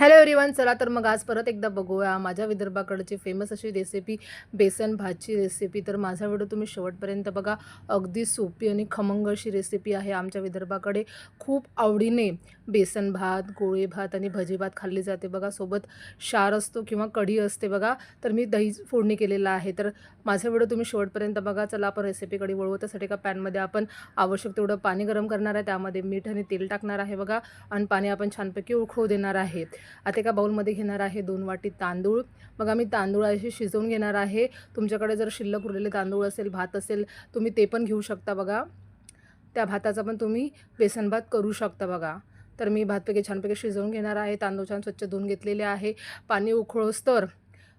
Hello everyone चला तर मग आज परत एकदा बघूया माझ्या विदर्भाकडची फेमस अशी रेसिपी बेसन भातची रेसिपी तर माझा व्हिडिओ तुम्ही शेवटपर्यंत बघा. अगदी सोपी आणि खमंग अशी रेसिपी आहे आमच्या विदर्भाकडे. खूप आवडीने बेसन भात गोळे भात आणि भजी भात खाल्ली जाते बघा. सोबत शार असतो किंवा कढी असते बघा. तर मी दही फोडणी केलेला आहे. तर माझा व्हिडिओ तुम्ही शेवटपर्यंत बघा. चला आपण रेसिपीकडे वळवू त्यासाठी का पॅनमध्ये आपण आवश्यक तेवढं पाणी गरम करणार आहे. त्यामध्ये मीठ आणि तेल टाकणार आहे बघा. आणि पाणी आपण छानपैकी उखळू देणार आहे. आता एका बाऊलमध्ये घेणार आहे दोन वाटी तांदूळ. मग आम्ही तांदूळ असे शिजवून घेणार आहे. तुमच्याकडे जर शिल्लक उरलेले तांदूळ असेल भात असेल तुम्ही ते पण घेऊ शकता बघा. त्या भाताचा पण तुम्ही बेसन भात करू शकता बघा. तर मी भातपैकी छानपैकी शिजवून घेणार आहे. तांदूळ छान स्वच्छ धुवून घेतलेले आहे. पाणी उकळोस तर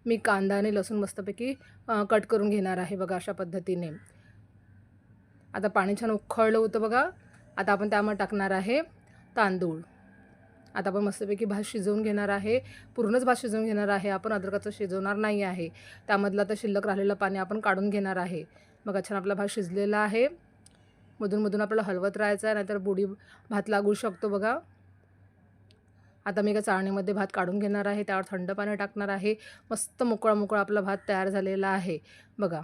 मी कांदा आणि लसूण मस्तपैकी कट करून घेणार आहे बघा अशा पद्धतीने. आता पाणी छान उखळलं होतं बघा. आता आपण त्यामध्ये टाकणार आहे तांदूळ. आता आपण मस्तपैकी भात शिजवून घेणार आहे. पूर्णच भात शिजवून घेणार आहे. आपण अद्रकाचं शिजवणार नाही आहे. त्यामधलं आता शिल्लक राहिलेलं पाणी आपण काढून घेणार आहे. मग छान आपला भात शिजलेला आहे. मधून मधून आपल्याला हलवत राहायचं आहे नाहीतर बुडी भात लागू शकतो बघा. आता मी एका चाळणीमध्ये भात काढून घेणार आहे. त्यावर थंड पाणी टाकणार आहे. मस्त मोकळा मोकळा आपला भात तयार झालेला आहे. बघा.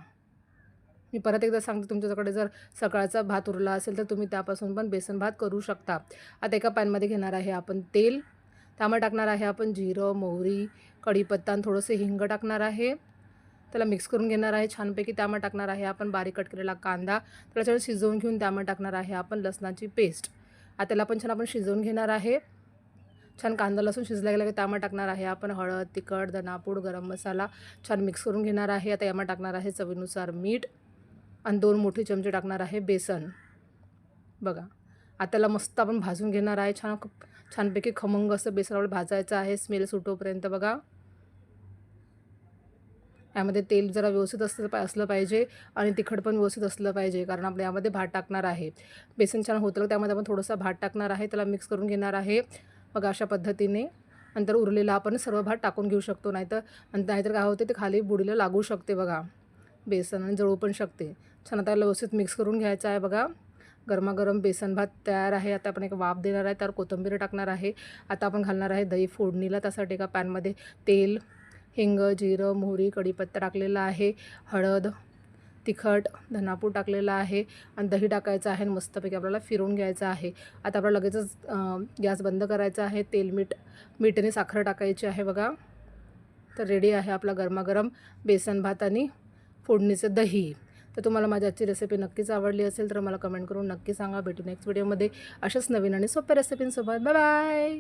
मी परत एकदा सांगते तुमच्याकडे जर सकाळचा भात उरला असेल तर तुम्ही त्यापासून पण बेसन भात करू शकता. आता एका पॅनमध्ये घेणार आहे आपण तेल त्यामुळे टाकणार आहे आपण जिरं मोहरी कढीपत्ता आणि थोडंसं हिंग टाकणार आहे. त्याला मिक्स करून घेणार आहे छानपैकी. त्यामध्ये टाकणार आहे आपण बारीक कट केलेला कांदा त्याला छान शिजवून घेऊन त्यामध्ये टाकणार आहे आपण लसणाची पेस्ट. आता त्याला पण छान आपण शिजवून घेणार आहे. छान कांदा लसूण शिजला गेला की त्यामध्ये टाकणार आहे आपण हळद तिखट धनापूड गरम मसाला छान मिक्स करून घेणार आहे. आता यामध्ये टाकणार आहे चवीनुसार मीठ. आणि दोन मोठे चमचे टाकणार आहे बेसन. बघा आता त्याला मस्त आपण भाजून घेणार आहे. छान छानपैकी खमंग असं बेसनावर भाजायचं आहे. स्मेल सुटोपर्यंत बघा. यामध्ये तेल जरा व्यवस्थित असलं पा असलं पाहिजे आणि तिखट पण व्यवस्थित असलं पाहिजे कारण आपण यामध्ये भात टाकणार आहे. बेसन छान होतं त्यामध्ये आपण थोडंसं भात टाकणार आहे. त्याला मिक्स करून घेणार आहे. बघा अशा पद्धतीने. नंतर उरलेला आपण सर्व भात टाकून घेऊ शकतो. नाहीतर आणि नाहीतर काय होते ते खाली बुडीला लागू शकते बघा. बेसन आणि जळू पण शकते. छान आता व्यवस्थित मिक्स करून घ्यायचं आहे बघा. गरमागरम बेसन भात तयार आहे. आता आपण एक वाफ देणार आहे त्यावर कोथिंबीर टाकणार आहे. आता आपण घालणार आहे दही फोडणीला त्यासाठी एका पॅनमध्ये तेल हिंग जिरं मोहरी कढीपत्ता टाकलेला आहे हळद तिखट धनापूर टाकलेला आहे आणि दही टाकायचं आहे आणि मस्तपैकी आपल्याला फिरवून घ्यायचं आहे. आता आपल्याला लगेचच गॅस बंद करायचा आहे. तेल मीठ मीठ आणि साखर टाकायची आहे बघा. तर रेडी आहे आपला गरमागरम बेसन भात आणि फोडणीचं दही. तर तुम्हाला माझी आजची रेसिपी नक्कीच आवडली असेल तर मला कमेंट करून नक्की सांगा. भेटू नेक्स्ट व्हिडिओमध्ये अशाच नवीन आणि सोप्या रेसिपींसोबत बाय बाय